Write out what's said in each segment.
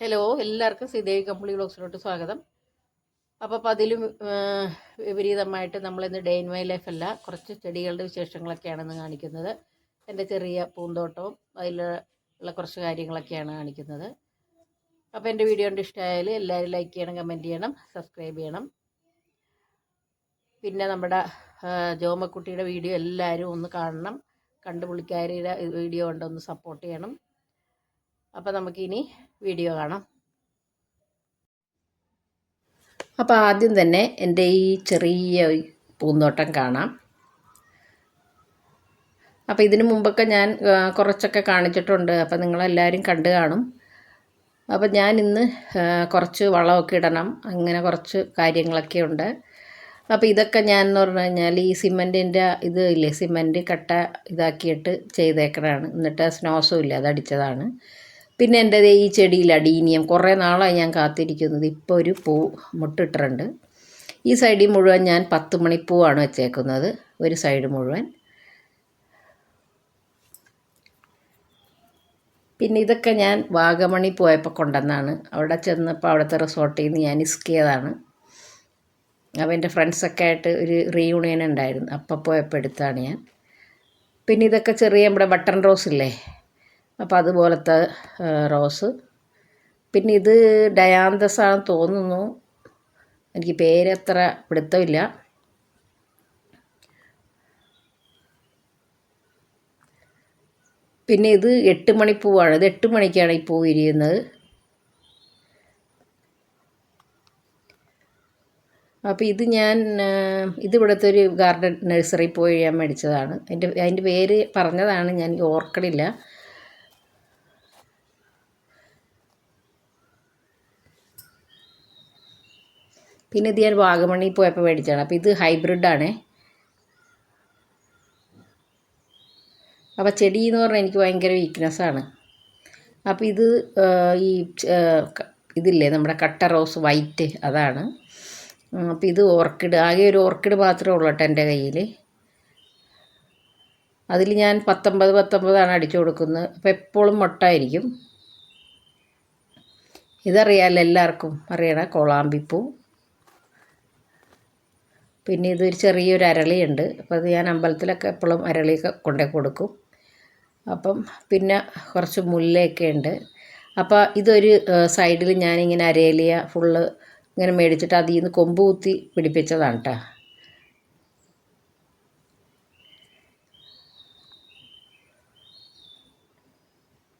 Hello എല്ലാവർക്കും ശ്രീദേവി കമ്പിളി ബ്ലോഗ്സിലോട്ട് സ്വാഗതം. അപ്പോൾ അപ്പോൾ അതിലും വിപരീതമായിട്ട് നമ്മളിന്ന് ഡേ ഇൻ മൈ ലൈഫ് അല്ല കുറച്ച് ചെടികളുടെ വിശേഷങ്ങളൊക്കെയാണ് ഇന്ന് കാണിക്കുന്നത്. എന്റെ ചെറിയ പൂന്തോട്ടവും അതിലുള്ള കുറച്ച് കാര്യങ്ങളൊക്കെയാണ് കാണിക്കുന്നത്. അപ്പോൾ എന്റെ വീഡിയോ കൊണ്ട് ഇഷ്ടമായാൽ എല്ലാവരും ലൈക്ക് ചെയ്യണം കമന്റ് ചെയ്യണം സബ്സ്ക്രൈബ് ചെയ്യണം. പിന്നെ നമ്മുടെ ജോമക്കുട്ടിയുടെ വീഡിയോ എല്ലാവരും ഒന്ന് കാണണം. കണ്ടു പുള്ളിക്കാരിയുടെ വീഡിയോ കൊണ്ടൊന്ന് സപ്പോർട്ട് ചെയ്യണം. അപ്പോൾ നമുക്കിനി വീഡിയോ കാണാം. അപ്പോൾ ആദ്യം തന്നെ എന്റെ ഈ ചെറിയ പൂന്തോട്ടം കാണാം. അപ്പോൾ ഇതിനു മുമ്പൊക്കെ ഞാൻ കുറച്ചൊക്കെ കാണിച്ചിട്ടുണ്ട്. അപ്പോൾ നിങ്ങളെല്ലാവരും കണ്ടു കാണും. അപ്പോൾ ഞാൻ ഇന്ന് കുറച്ച് വളമൊക്കെ ഇടണം. അങ്ങനെ കുറച്ച് കാര്യങ്ങളൊക്കെ ഉണ്ട്. അപ്പോൾ ഇതൊക്കെ ഞാൻ എന്ന് പറഞ്ഞു കഴിഞ്ഞാൽ ഈ സിമന്റിന്റെ ഇത് ഇല്ലേ സിമന്റ് കട്ട ഇതാക്കിയിട്ട് ചെയ്തേക്കണതാണ്. എന്നിട്ട് സ്നോസും ഇല്ല അതടിച്ചതാണ് പിന്നെ എന്റെ ഈ ചെടിയിൽ അടീനിയം കുറേ നാളായി ഞാൻ കാത്തിരിക്കുന്നത്. ഇപ്പോൾ ഒരു പൂ മുട്ടിട്ടിട്ടുണ്ട്. ഈ സൈഡിൽ മുഴുവൻ ഞാൻ പത്ത് മണിപ്പൂവാണ് വെച്ചേക്കുന്നത്. ഒരു സൈഡ് മുഴുവൻ. പിന്നെ ഇതൊക്കെ ഞാൻ വാഗമണി പോയപ്പോൾ കൊണ്ടുവന്നാണ്. അവിടെ ചെന്നപ്പോൾ അവിടുത്തെ റിസോർട്ടിൽ നിന്ന് ഞാൻ ഇസ്കിയതാണ്. അപ്പോൾ എന്റെ ഫ്രണ്ട്സൊക്കെ ആയിട്ട് ഒരു റീയൂണിയൻ ഉണ്ടായിരുന്നു. അപ്പോൾ പോയപ്പോൾ എടുത്താണ് ഞാൻ. പിന്നെ ഇതൊക്കെ ചെറിയ നമ്മുടെ ബട്ടൺ റോസ് ഇല്ലേ? അപ്പോൾ അതുപോലത്തെ റോസ്. പിന്നെ ഇത് ഡയാന്തസ് ആണെന്ന് തോന്നുന്നു. എനിക്ക് പേരത്ര പിടുത്തമില്ല. പിന്നെ ഇത് എട്ട് മണിപ്പൂവാണ് ഇത് എട്ട് മണിക്കാണ് ഈ പൂ വിരിയുന്നത്. അപ്പോൾ ഇത് ഞാൻ ഇതിവിടുത്തെ ഒരു ഗാർഡൻ നഴ്സറി പോയി ഞാൻ മേടിച്ചതാണ്. അതിന്റെ അതിന്റെ പേര് പറഞ്ഞതാണ്. ഞാൻ ഓർക്കണില്ല. പിന്നെ ഇത് ഞാൻ വാഗമണ്ണിൽ പോയപ്പോൾ മേടിച്ചതാണ്. അപ്പോൾ ഇത് ഹൈബ്രിഡാണേ. അപ്പോൾ ചെടി എന്ന് പറഞ്ഞാൽ എനിക്ക് ഭയങ്കര വീക്ക്നെസ്സാണ് അപ്പോൾ ഇത് ഈ ഇതില്ലേ നമ്മുടെ കട്ട റോസ് വൈറ്റ് അതാണ്. അപ്പോൾ ഇത് ഓർക്കിഡ് ആകെ ഒരു ഓർക്കിഡ് മാത്രമേ ഉള്ളൂ കേട്ടോ എന്റെ കയ്യിൽ അതിൽ ഞാൻ പത്തൊമ്പത് പത്തൊമ്പതാണ് അടിച്ചു കൊടുക്കുന്നത്. അപ്പോൾ എപ്പോഴും മുട്ടായിരിക്കും. ഇതറിയാമല്ലോ എല്ലാവർക്കും അറിയണ കോളാമ്പിപ്പൂ. പിന്നെ ഇതൊരു ചെറിയൊരു അരളിയുണ്ട്. അപ്പോൾ അത് ഞാൻ അമ്പലത്തിലൊക്കെ എപ്പോഴും അരളിയൊക്കെ കൊണ്ടേ കൊടുക്കും. അപ്പം പിന്നെ കുറച്ച് മുല്ലയൊക്കെ ഉണ്ട്. അപ്പോൾ ഇതൊരു സൈഡിൽ ഞാനിങ്ങനെ അരേലിയ ഫുള്ള് ഇങ്ങനെ മേടിച്ചിട്ട് അതിൽ നിന്ന് കൊമ്പ് കുത്തി പിടിപ്പിച്ചതാണ് കേട്ടോ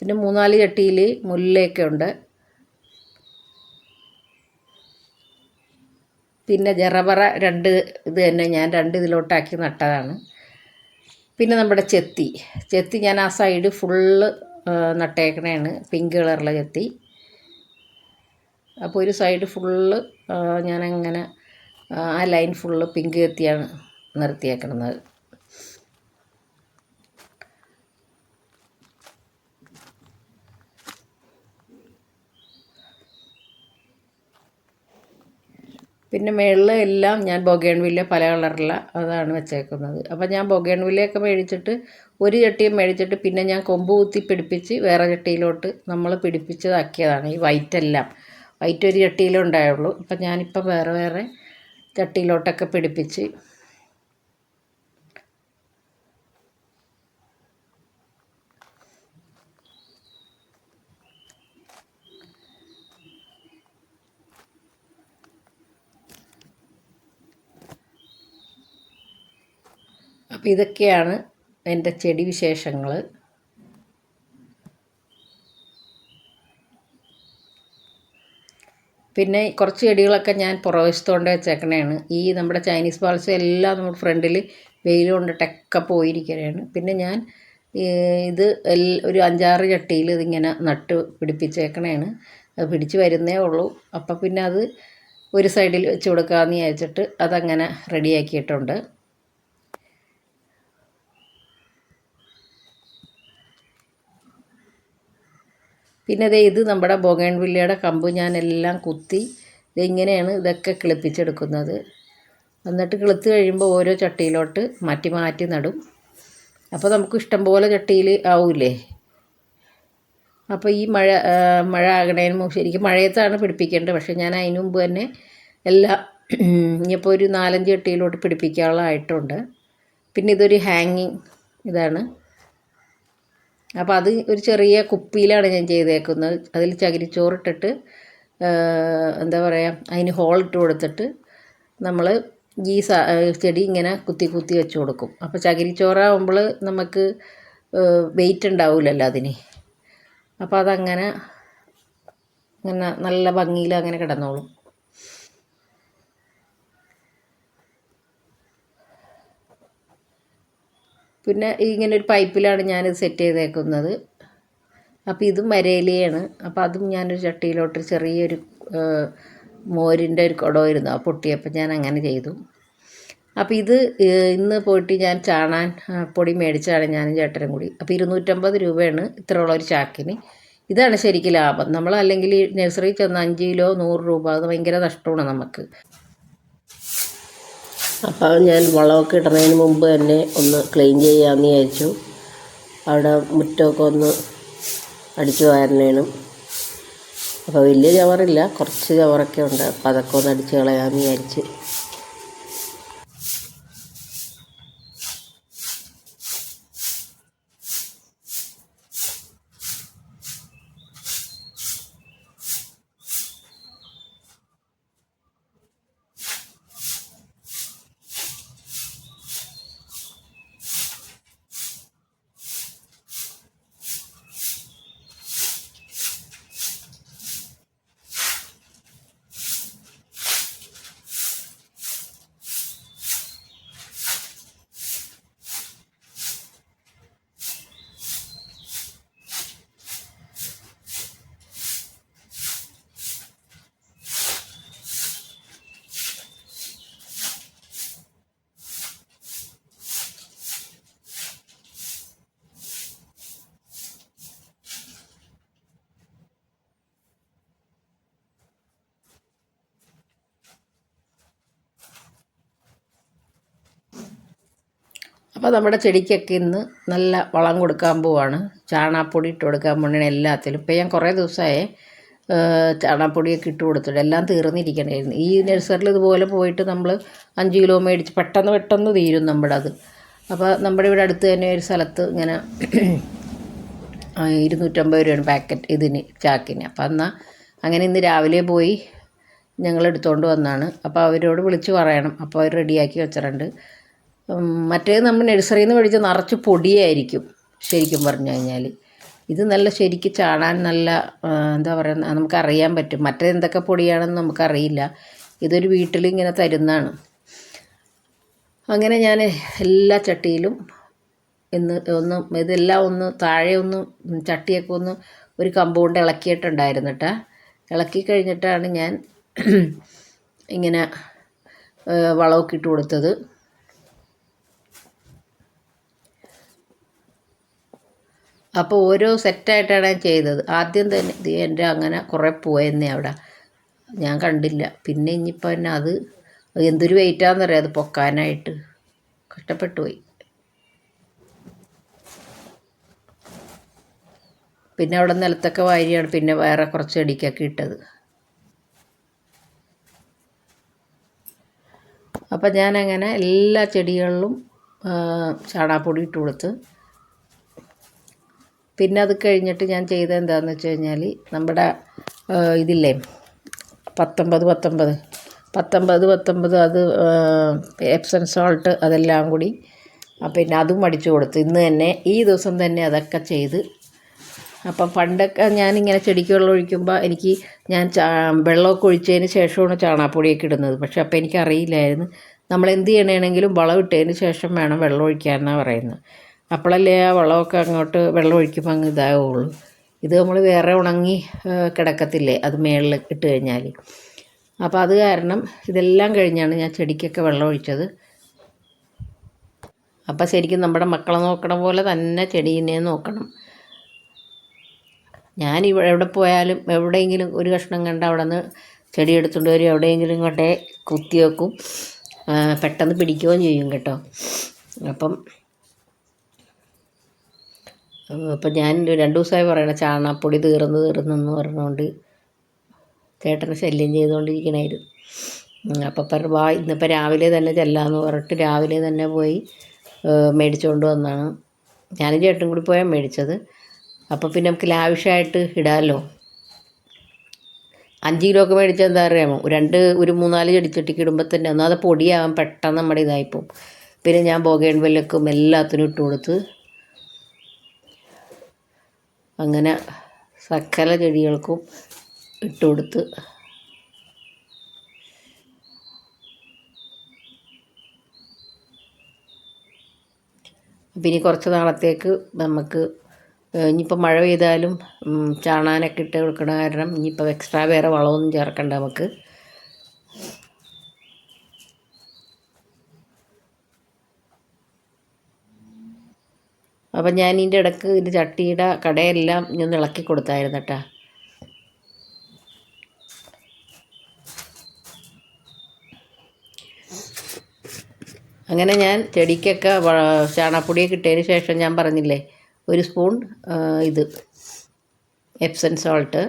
പിന്നെ മൂന്നാൽ ചട്ടിയിൽ മുല്ലയൊക്കെ ഉണ്ട്. പിന്നെ ജറബറ രണ്ട് ഇത് തന്നെ ഞാൻ രണ്ട് ഇതിലോട്ടാക്കി നട്ടതാണ്. പിന്നെ നമ്മുടെ ചെത്തി. ചെത്തി ഞാൻ ആ സൈഡ് ഫുള്ള് നട്ടേക്കണേണ്. പിങ്ക് കളറുള്ള ചെത്തി. അപ്പോൾ ഒരു സൈഡ് ഫുള്ള് ഞാനങ്ങനെ ആ, ലൈൻ ഫുള്ള് പിങ്ക് ചെത്തിയാണ് നിർത്തിയേക്കണത്. പിന്നെ മേളിൽ എല്ലാം ഞാൻ ബൊഗേൺവില്ല പല കളറുള്ള അതാണ് വെച്ചേക്കുന്നത്. അപ്പോൾ ഞാൻ ബൊഗേൺവില്ലയൊക്കെ മേടിച്ചിട്ട് ഒരു ചട്ടിയും മേടിച്ചിട്ട് പിന്നെ ഞാൻ കൊമ്പ് കുത്തി പിടിപ്പിച്ച് വേറെ ചട്ടിയിലോട്ട് നമ്മൾ പിടിപ്പിച്ചതാക്കിയതാണ് ഈ വൈറ്റ് എല്ലാം വൈറ്റ് ഒരു ചട്ടിയിലുണ്ടായുള്ളൂ അപ്പം ഞാനിപ്പോൾ വേറെ വേറെ ചട്ടിയിലോട്ടൊക്കെ പിടിപ്പിച്ച് അപ്പോൾ ഇതൊക്കെയാണ് എന്റെ ചെടി വിശേഷങ്ങൾ പിന്നെ കുറച്ച് ചെടികളൊക്കെ ഞാൻ പുറവശത്തോണ്ട് വെച്ചേക്കണേണ്. ഈ നമ്മുടെ ചൈനീസ് ബാൾസ് എല്ലാം നമ്മുടെ ഫ്രണ്ടിൽ വെയിൽ കൊണ്ടിട്ടൊക്കെ പോയിരിക്കുകയാണ് പിന്നെ ഞാൻ ഇത് ഒരു അഞ്ചാറ് ചട്ടിയിൽ ഇതിങ്ങനെ നട്ട് പിടിപ്പിച്ചേക്കണേണ്. അത് പിടിച്ച് വരുന്നേ ഉള്ളൂ. അപ്പം പിന്നെ അത് ഒരു സൈഡിൽ വെച്ച് കൊടുക്കാമെന്ന് വിചാരിച്ചിട്ട് അതങ്ങനെ റെഡിയാക്കിയിട്ടുണ്ട്. പിന്നെ ദേ ഇത് നമ്മുടെ ബൊഗേൺവില്ലയുടെ കമ്പ് ഞാൻ എല്ലാം കുത്തി ഇതിങ്ങനെയാണ് ഇതൊക്കെ കിളിപ്പിച്ചെടുക്കുന്നത്. എന്നിട്ട് കിളുത്ത് കഴിയുമ്പോൾ ഓരോ ചട്ടിയിലോട്ട് മാറ്റി മാറ്റി നടും. അപ്പോൾ നമുക്ക് ഇഷ്ടം പോലെ ചട്ടിയിൽ ആവൂലേ അപ്പോൾ ഈ മഴ മഴ ആകണേന് മുമ്പ് ശരിക്കും മഴയത്താണ് പിടിപ്പിക്കേണ്ടത്. പക്ഷേ ഞാൻ അതിന് മുമ്പ് തന്നെ എല്ലാ ഇനിയിപ്പോൾ ഒരു നാലഞ്ച് ചട്ടിയിലോട്ട് പിടിപ്പിക്കാനുള്ളതായിട്ടുണ്ട്. പിന്നെ ഇതൊരു ഹാങ്ങിങ് ഇതാണ്. അപ്പോൾ അത് ഒരു ചെറിയ കുപ്പിയിലാണ് ഞാൻ ചെയ്തേക്കുന്നത്. അതിൽ ചകിരിച്ചോറിട്ടിട്ട് എന്താ പറയുക അതിന് ഹോൾ ഇട്ട് കൊടുത്തിട്ട് നമ്മൾ ഈ ചെടി ഇങ്ങനെ കുത്തി കുത്തി വെച്ച് കൊടുക്കും. അപ്പോൾ ചകിരിച്ചോറാകുമ്പോൾ നമുക്ക് വെയിറ്റ് ഉണ്ടാവില്ലല്ലോ അതിന്. അപ്പോൾ അതങ്ങനെ അങ്ങനെ നല്ല ഭംഗിയിൽ അങ്ങനെ കിടന്നോളും. പിന്നെ ഇങ്ങനെ ഒരു പൈപ്പിലാണ് ഞാനിത് സെറ്റ് ചെയ്തേക്കുന്നത്. അപ്പോൾ ഇതും വരയിലയാണ് അപ്പോൾ അതും ഞാനൊരു ചട്ടിയിലോട്ട് ചെറിയൊരു മോരിന്റെ ഒരു കുടമായിരുന്നു ആ പൊട്ടിയപ്പോൾ ഞാൻ അങ്ങനെ ചെയ്തു. അപ്പോൾ ഇത് ഇന്ന് പോയിട്ട് ഞാൻ ചാണാൻ പൊടി മേടിച്ചാണ് ഞാനും ചേട്ടനും കൂടി. അപ്പോൾ ഇരുന്നൂറ്റമ്പത് രൂപയാണ് ഇത്രയുള്ള ഒരു ചാക്കിന്. ഇതാണ് ശരിക്കും ലാഭം. നമ്മൾ അല്ലെങ്കിൽ ഈ നഴ്സറി ചെന്ന് അഞ്ച് കിലോ നൂറ് രൂപ. അത് ഭയങ്കര നഷ്ടമാണ് നമുക്ക്. അപ്പോൾ ഞാൻ വളമൊക്കെ ഇടുന്നതിന് മുമ്പ് തന്നെ ഒന്ന് ക്ലീൻ ചെയ്യാമെന്ന് വിചാരിച്ചു. അവിടെ മുറ്റമൊക്കെ ഒന്ന് അടിച്ചു വാരണേനും. അപ്പോൾ വലിയ ചവറില്ല കുറച്ച് ചവറൊക്കെ ഉണ്ട്. അപ്പോൾ അതൊക്കെ ഒന്ന് അടിച്ച് കളയാമെന്ന് വിചാരിച്ച്. അപ്പോൾ നമ്മുടെ ചെടിക്കൊക്കെ ഇന്ന് നല്ല വളം കൊടുക്കാൻ പോവാണ്. ചാണാപ്പൊടി ഇട്ട് കൊടുക്കാൻ പോകണേ എല്ലാത്തിലും. ഇപ്പോൾ ഞാൻ കുറേ ദിവസമായി ചാണാപ്പൊടിയൊക്കെ ഇട്ട് കൊടുത്തിട്ട് എല്ലാം തീർന്നിരിക്കണമായിരുന്നു ഈ നഴ്സറിൽ ഇതുപോലെ പോയിട്ട് നമ്മൾ അഞ്ച് കിലോ മേടിച്ച് പെട്ടെന്ന് പെട്ടെന്ന് തീരും നമ്മുടെ അത്. അപ്പോൾ നമ്മുടെ ഇവിടെ അടുത്ത് തന്നെ ഒരു സ്ഥലത്ത് ഇങ്ങനെ ഇരുന്നൂറ്റമ്പത് രൂപയാണ് പാക്കറ്റ് ഇതിന് ചാക്കിന്. അപ്പോൾ എന്നാൽ അങ്ങനെ ഇന്ന് രാവിലെ പോയി ഞങ്ങൾ എടുത്തുകൊണ്ട് വന്നാണ്. അപ്പോൾ അവരോട് വിളിച്ച് പറയണം. അപ്പോൾ അവർ റെഡിയാക്കി വെച്ചിട്ടുണ്ട്. മറ്റേത് നമ്മൾ നഴ്സറിയിൽ നിന്ന് മേടിച്ച് നിറച്ച് പൊടിയായിരിക്കും ശരിക്കും പറഞ്ഞു കഴിഞ്ഞാൽ ഇത് നല്ല ശരിക്കും ചാടാൻ നല്ല എന്താ പറയുക നമുക്കറിയാൻ പറ്റും. മറ്റേ എന്തൊക്കെ പൊടിയാണെന്ന് നമുക്കറിയില്ല. ഇതൊരു വീട്ടിൽ ഇങ്ങനെ തരുന്നതാണ്. അങ്ങനെ ഞാൻ എല്ലാ ചട്ടിയിലും ഇന്ന് ഒന്ന് ഇതെല്ലാം ഒന്ന് താഴെ ഒന്ന് ചട്ടിയൊക്കെ ഒന്ന് ഒരു കമ്പ് കൊണ്ട് ഇളക്കിയിട്ടുണ്ടായിരുന്നു കേട്ടോ ഇളക്കി കഴിഞ്ഞിട്ടാണ് ഞാൻ ഇങ്ങനെ വളമൊക്കെ ഇട്ട് കൊടുത്തത്. അപ്പോൾ ഓരോ സെറ്റായിട്ടാണ് ഞാൻ ചെയ്തത്. ആദ്യം തന്നെ ഇത് എന്റെ അങ്ങനെ കുറേ പോയെന്നേ അവിടെ. ഞാൻ കണ്ടില്ല. പിന്നെ ഇനിയിപ്പോൾ തന്നെ അത് എന്തൊരു വെയിറ്റാണെന്നറിയാം അത് പൊക്കാനായിട്ട്. കഷ്ടപ്പെട്ടു പോയി പിന്നെ അവിടെ നിലത്തൊക്കെ വാരിയാണ് പിന്നെ വേറെ കുറച്ച് ചെടിക്കൊക്കെ ഇട്ടത്. അപ്പം ഞാനങ്ങനെ എല്ലാ ചെടികളിലും ചാണാപ്പൊടി ഇട്ട് കൊടുത്ത് പിന്നെ അത് കഴിഞ്ഞിട്ട് ഞാൻ ചെയ്തത് എന്താണെന്ന് വെച്ച് കഴിഞ്ഞാൽ നമ്മുടെ ഇതില്ലേ? പത്തൊമ്പത് പത്തൊമ്പത്. പത്തൊമ്പത് പത്തൊമ്പത് അത് എപ്സം സോൾട്ട് അതെല്ലാം കൂടി പിന്നെ അതും അടിച്ചു കൊടുത്തു. ഇന്ന് തന്നെ ഈ ദിവസം തന്നെ അതൊക്കെ ചെയ്ത്. അപ്പം പണ്ടൊക്കെ ഞാനിങ്ങനെ ചെടിക്ക് വെള്ളം ഒഴിക്കുമ്പോൾ എനിക്ക് ഞാൻ വെള്ളമൊക്കെ ഒഴിച്ചതിന് ശേഷമാണ് ചാണാപ്പൊടിയൊക്കെ ഇടുന്നത്. പക്ഷേ അപ്പോൾ എനിക്കറിയില്ലായിരുന്നു. നമ്മൾ എന്ത് ചെയ്യണമെങ്കിലും വളം ഇട്ടതിന് ശേഷം വേണം വെള്ളം ഒഴിക്കാൻ എന്നാണ് പറയുന്നത്. അപ്പോഴല്ലേ ആ വളമൊക്കെ അങ്ങോട്ട് വെള്ളം ഒഴിക്കുമ്പോൾ അങ്ങ് ഇതാവുള്ളൂ. ഇത് നമ്മൾ വേറെ ഉണങ്ങി കിടക്കത്തില്ലേ അത് മേളിൽ ഇട്ട് കഴിഞ്ഞാൽ അപ്പോൾ അത് കാരണം ഇതെല്ലാം കഴിഞ്ഞാണ് ഞാൻ ചെടിക്കൊക്കെ വെള്ളം ഒഴിച്ചത്. അപ്പോൾ ശരിക്കും നമ്മുടെ മക്കളെ നോക്കണ പോലെ തന്നെ ചെടീനെ നോക്കണം. ഞാൻ ഇവിടെ എവിടെ പോയാലും എവിടെയെങ്കിലും ഒരു കഷ്ണം കണ്ട അവിടെ നിന്ന് ചെടി എടുത്തുകൊണ്ട് വരും. എവിടെയെങ്കിലും കൊണ്ടേ കുത്തി വെക്കും. പെട്ടെന്ന് പിടിക്കുകയും ചെയ്യും കേട്ടോ. അപ്പം അപ്പം ഞാൻ രണ്ട് ദിവസമായി പറയണ ചാണകപ്പൊടി തീർന്ന് തീർന്നെന്ന് പറഞ്ഞുകൊണ്ട് ചേട്ടനെ ശല്യം ചെയ്തുകൊണ്ടിരിക്കണായിരുന്നു അപ്പം പറഞ്ഞു വാ ഇന്നിപ്പോൾ രാവിലെ തന്നെ ചെല്ലാമെന്ന് പറഞ്ഞിട്ട് രാവിലെ തന്നെ പോയി മേടിച്ചുകൊണ്ട് വന്നാണ്. ഞാനും ചേട്ടനും കൂടി പോയാൽ മേടിച്ചത്. അപ്പോൾ പിന്നെ നമുക്ക് ലാവിഷായിട്ട് ഇടാമല്ലോ അഞ്ച് കിലോ ഒക്കെ മേടിച്ചാൽ എന്താ അറിയാമോ? രണ്ട് ഒരു മൂന്നാൽ ചെടിച്ചട്ടിക്ക് ഇടുമ്പോൾ തന്നെ ഒന്നാമത് പൊടിയാകാൻ പെട്ടെന്ന് നമ്മുടെ ഇതായിപ്പോവും പിന്നെ ഞാൻ ബോഗേൺ വെല്ലക്കും എല്ലാത്തിനും ഇട്ട് കൊടുത്ത് അങ്ങനെ സകല ചെടികൾക്കും ഇട്ട് കൊടുത്ത് പിന്നെ കുറച്ച് നാളത്തേക്ക് നമുക്ക് ഇനിയിപ്പോൾ മഴ പെയ്താലും ചാണാനൊക്കെ ഇട്ട് കൊടുക്കണ കാരണം ഇനിയിപ്പോൾ എക്സ്ട്രാ വേറെ വളമൊന്നും ചേർക്കണ്ട നമുക്ക്. അപ്പം ഞാൻ ഇതിന്റെ ഇടയ്ക്ക് ഇതിന്റെ ചട്ടിയുടെ കടയെല്ലാം ഞാൻ ഇളക്കി കൊടുത്തായിരുന്നു കേട്ടോ അങ്ങനെ ഞാൻ ചെടിക്കൊക്കെ ചാണകപ്പൊടിയൊക്കെ ഇട്ടതിന് ശേഷം ഞാൻ പറഞ്ഞില്ലേ ഒരു സ്പൂൺ ഇത് എപ്സൻ സോൾട്ട്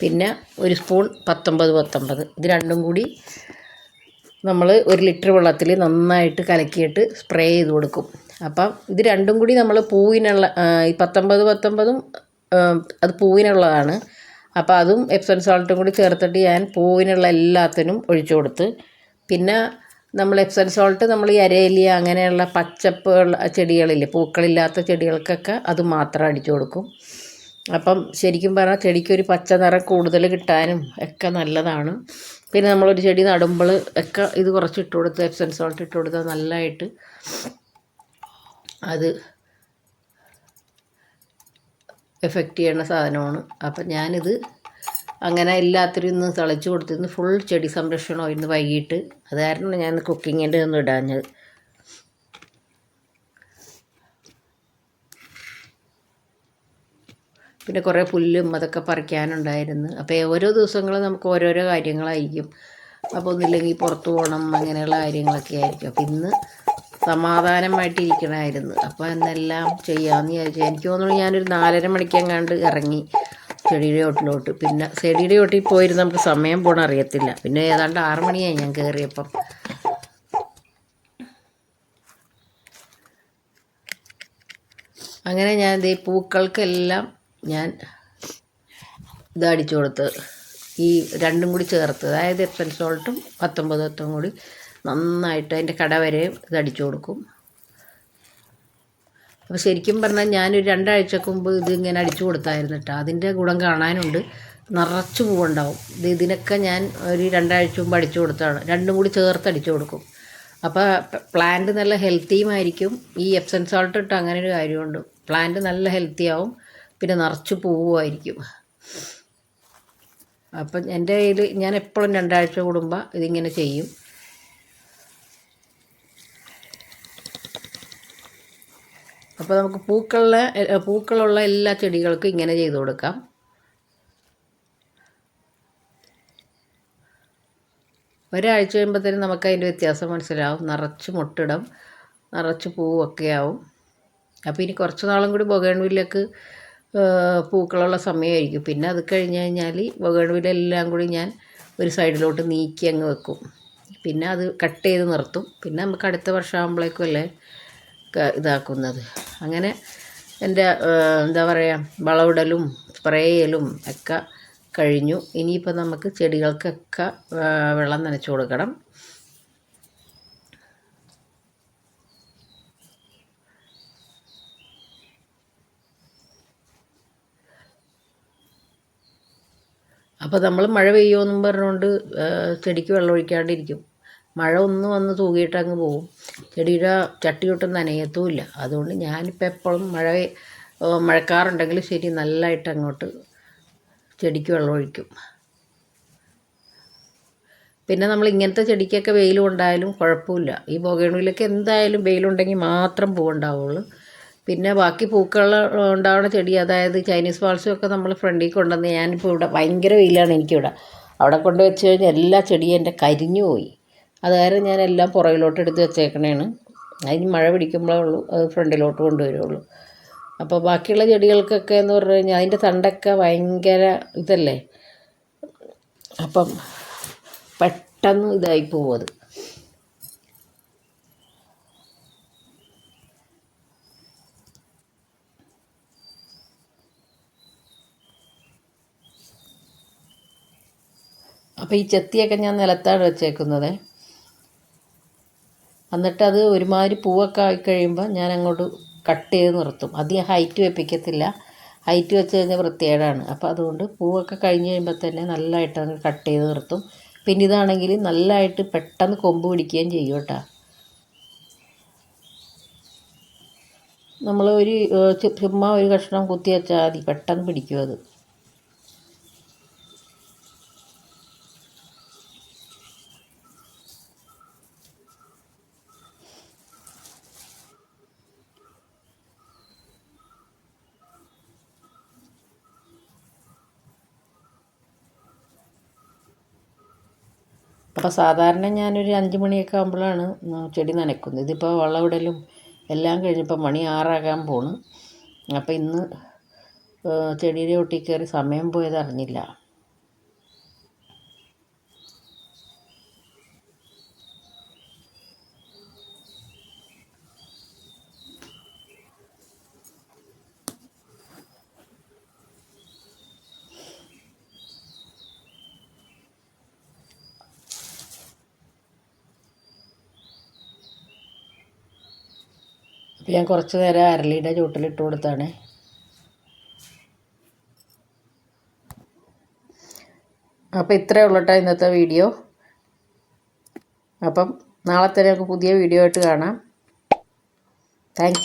പിന്നെ ഒരു സ്പൂൺ പത്തൊമ്പത് പത്തൊമ്പത്. ഇത് രണ്ടും കൂടി നമ്മൾ ഒരു ലിറ്റർ വെള്ളത്തിൽ നന്നായിട്ട് കലക്കിയിട്ട് സ്പ്രേ ചെയ്ത് കൊടുക്കും. അപ്പം ഇത് രണ്ടും കൂടി നമ്മൾ പൂവിനുള്ള ഈ പത്തൊമ്പത് പത്തൊമ്പതും അത് പൂവിനുള്ളതാണ്. അപ്പോൾ അതും എപ്സം സോൾട്ടും കൂടി ചേർത്തിട്ട് ഞാൻ പൂവിനുള്ള എല്ലാത്തിനും ഒഴിച്ചു കൊടുത്ത്. പിന്നെ നമ്മൾ എപ്സം സോൾട്ട് നമ്മൾ ഈ അരേലിയ അങ്ങനെയുള്ള പച്ചപ്പുള്ള ചെടികളില്ലേ പൂക്കളില്ലാത്ത ചെടികൾക്കൊക്കെ അത് മാത്രം അടിച്ചു കൊടുക്കും. അപ്പം ശരിക്കും പറഞ്ഞാൽ ചെടിക്കൊരു പച്ച നിറം കൂടുതൽ കിട്ടാനും ഒക്കെ നല്ലതാണ്. പിന്നെ നമ്മളൊരു ചെടി നടുമ്പോൾ ഒക്കെ ഇത് കുറച്ച് ഇട്ട് കൊടുത്ത് എപ്സം സോൾട്ട് ഇട്ട് കൊടുത്താൽ നല്ലതായിട്ട് അത് എഫക്റ്റ് ചെയ്യണ സാധനമാണ്. അപ്പം ഞാനിത് അങ്ങനെ എല്ലാത്തിനും ഇന്ന് തിളച്ച് കൊടുത്തിരുന്നു ഫുൾ ചെടി സംരക്ഷണം ഇന്ന് വൈകിട്ട്. അത് കാരണം ഞാൻ കുക്കിങ്ങിന്റെ ഒന്നും ഇടാഞ്ഞത്. പിന്നെ കുറേ പുല്ലും അതൊക്കെ പറിക്കാനുണ്ടായിരുന്നു. അപ്പോൾ ഓരോ ദിവസങ്ങളും നമുക്ക് ഓരോരോ കാര്യങ്ങളായിരിക്കും. അപ്പോൾ ഒന്നില്ലെങ്കിൽ പുറത്ത് പോകണം അങ്ങനെയുള്ള കാര്യങ്ങളൊക്കെ ആയിരിക്കും. അപ്പോൾ ഇന്ന് സമാധാനമായിട്ടിരിക്കണമായിരുന്നു അപ്പോൾ എന്നെല്ലാം ചെയ്യാമെന്ന് വിചാരിച്ചു എനിക്ക് തോന്നുന്നു ഞാനൊരു നാലര മണിക്കെങ്ങാണ്ട് ഇറങ്ങി ചെടിയുടെ ചോട്ടിലോട്ട്. പിന്നെ ചെടിയുടെ ചോട്ടിൽ പോയിരുന്നു നമുക്ക് സമയം പോണ അറിയത്തില്ല. പിന്നെ ഏതാണ്ട് ആറ് മണിയായി ഞാൻ കയറിയപ്പം അങ്ങനെ ഞാൻ ഈ പൂക്കൾക്കെല്ലാം ഞാൻ ഇത് അടിച്ചു കൊടുത്ത് ഈ രണ്ടും കൂടി ചേർത്ത്. അതായത് എപ്പൻ സോൾട്ടും പത്തൊമ്പത് പത്തും കൂടി നന്നായിട്ട് അതിന്റെ കട വരെ ഇത് അടിച്ചു കൊടുക്കും. അപ്പോൾ ശരിക്കും പറഞ്ഞാൽ ഞാനൊരു രണ്ടാഴ്ചക്ക് മുമ്പ് ഇത് ഇങ്ങനെ അടിച്ചു കൊടുത്തായിരുന്നു കേട്ടോ. അതിന്റെ ഗുണം കാണാനുണ്ട്. നിറച്ച് പൂവുണ്ടാവും. ഇത് ഇതിനൊക്കെ ഞാൻ ഒരു രണ്ടാഴ്ച മുമ്പ് അടിച്ചു കൊടുത്താണ്. രണ്ടും കൂടി ചേർത്ത് അടിച്ചു കൊടുക്കും. അപ്പോൾ പ്ലാന്റ് നല്ല ഹെൽത്തിയുമായിരിക്കും ഈ എപ്സൻ സോൾട്ട് ഇട്ട് അങ്ങനെ ഒരു കാര്യമുണ്ട്. പ്ലാന്റ് നല്ല ഹെൽത്തി ആവും പിന്നെ നിറച്ച് പൂവുമായിരിക്കും അപ്പം എന്റെ കയ്യിൽ ഞാൻ എപ്പോഴും രണ്ടാഴ്ച കൂടുമ്പോൾ ഇതിങ്ങനെ ചെയ്യും. അപ്പോൾ നമുക്ക് പൂക്കളിലെ പൂക്കളുള്ള എല്ലാ ചെടികൾക്കും ഇങ്ങനെ ചെയ്ത് കൊടുക്കാം. ഒരാഴ്ച കഴിയുമ്പോഴത്തേനും നമുക്ക് അതിന്റെ വ്യത്യാസം മനസ്സിലാവും. നിറച്ച് മുട്ടിടും നിറച്ച് പൂവൊക്കെ ആവും. അപ്പോൾ ഇനി കുറച്ച് നാളും കൂടി ബൊഗേൺവില്ലക്ക് പൂക്കളുള്ള സമയമായിരിക്കും. പിന്നെ അത് കഴിഞ്ഞ് കഴിഞ്ഞാൽ ബൊഗേൺവില്ല എല്ലാം കൂടി ഞാൻ ഒരു സൈഡിലോട്ട് നീക്കി അങ്ങ് വെക്കും. പിന്നെ അത് കട്ട് ചെയ്ത് നിർത്തും. പിന്നെ നമുക്ക് അടുത്ത വർഷം ആകുമ്പോഴേക്കും അല്ലേ ഇതാക്കുന്നത്. അങ്ങനെ എന്റെ എന്താ പറയുക വളമിടലും സ്പ്രേയലും ഒക്കെ കഴിഞ്ഞു. ഇനിയിപ്പോൾ നമുക്ക് ചെടികൾക്കൊക്കെ വെള്ളം നനച്ചു കൊടുക്കണം. അപ്പോൾ നമ്മൾ മഴ പെയ്യുമെന്നും പറഞ്ഞുകൊണ്ട് ചെടിക്ക് വെള്ളം ഒഴിക്കാണ്ടിരിക്കും. മഴ ഒന്ന് വന്ന് തൂകിയിട്ട് അങ്ങ് പോകും ചെടിയുടെ ചട്ടിയൊട്ടും നനയത്തുമില്ല. അതുകൊണ്ട് ഞാനിപ്പോൾ എപ്പോഴും മഴ മഴക്കാറുണ്ടെങ്കിൽ ശരി നല്ലതായിട്ട് അങ്ങോട്ട് ചെടിക്ക് വെള്ളമൊഴിക്കും പിന്നെ നമ്മൾ ഇങ്ങനത്തെ ചെടിക്കൊക്കെ വെയിൽ കൊണ്ടായാലും കുഴപ്പമില്ല. ഈ ബൊഗേണിലൊക്കെ എന്തായാലും വെയിലുണ്ടെങ്കിൽ മാത്രം പൂവുണ്ടാവുള്ളൂ പിന്നെ ബാക്കി പൂക്കൾ ഉണ്ടാവുന്ന ചെടി അതായത് ചൈനീസ് വാൾസും ഒക്കെ നമ്മൾ ഫ്രണ്ടിൽ കൊണ്ടുവന്ന് ഞാനിപ്പോൾ ഇവിടെ ഭയങ്കര വെയിലാണ് എനിക്കിവിടെ. അവിടെ കൊണ്ട് വെച്ച് കഴിഞ്ഞാൽ എല്ലാ ചെടിയും എന്റെ കരിഞ്ഞു പോയി. അത് കാരണം ഞാൻ എല്ലാം പുറകിലോട്ട് എടുത്ത് വെച്ചേക്കണേണ്. അതിന് മഴ പിടിക്കുമ്പോഴേ ഉള്ളൂ അത് ഫ്രണ്ടിലോട്ട് കൊണ്ടുവരുള്ളൂ. അപ്പോൾ ബാക്കിയുള്ള ചെടികൾക്കൊക്കെ എന്ന് പറഞ്ഞു കഴിഞ്ഞാൽ അതിന്റെ തണ്ടൊക്കെ ഭയങ്കര ഇതല്ലേ? അപ്പം പെട്ടെന്ന് ഇതായി പോകും അത്. അപ്പോൾ ഈ ചെത്തിയൊക്കെ ഞാൻ നിലത്താണ് വെച്ചേക്കുന്നത്. എന്നിട്ട് അത് ഒരുമാതിരി പൂവൊക്കെ ആയി കഴിയുമ്പോൾ ഞാൻ അങ്ങോട്ട് കട്ട് ചെയ്ത് നിർത്തും. അധികം ഹൈറ്റ് വെപ്പിക്കത്തില്ല. ഹൈറ്റ് വെച്ച് കഴിഞ്ഞാൽ വൃത്തികേടാണ്. അപ്പോൾ അതുകൊണ്ട് പൂവൊക്കെ കഴിഞ്ഞ് കഴിയുമ്പോൾ തന്നെ നല്ലതായിട്ട് അങ്ങ് കട്ട് ചെയ്ത് നിർത്തും. പിന്നെ ഇതാണെങ്കിൽ നല്ലതായിട്ട് പെട്ടെന്ന് കൊമ്പ് പിടിക്കുകയും ചെയ്യും കേട്ടോ. നമ്മൾ ഒരു ചുമ്മാ ഒരു കഷ്ണം കുത്തി വെച്ചാൽ മതി. പെട്ടെന്ന് പിടിക്കും അത്. അപ്പോൾ സാധാരണ ഞാനൊരു അഞ്ച് മണിയൊക്കെ ആകുമ്പോഴാണ് ചെടി നനയ്ക്കുന്നത്. ഇതിപ്പോൾ വളമിടലും എല്ലാം കഴിഞ്ഞപ്പോൾ മണി ആറാകാൻ പോണ്. അപ്പോൾ ഇന്ന് ചെടിയുടെ കയറി സമയം പോയത് അറിഞ്ഞില്ല. അപ്പോൾ ഞാൻ കുറച്ച് നേരം അരളിയുടെ ചുവട്ടിലിട്ട് കൊടുത്താണ്. അപ്പോൾ ഇത്രയേ ഉള്ളൂ കേട്ടോ ഇന്നത്തെ വീഡിയോ. അപ്പം നാളെ തന്നെ നമുക്ക് പുതിയ വീഡിയോ ആയിട്ട് കാണാം. താങ്ക്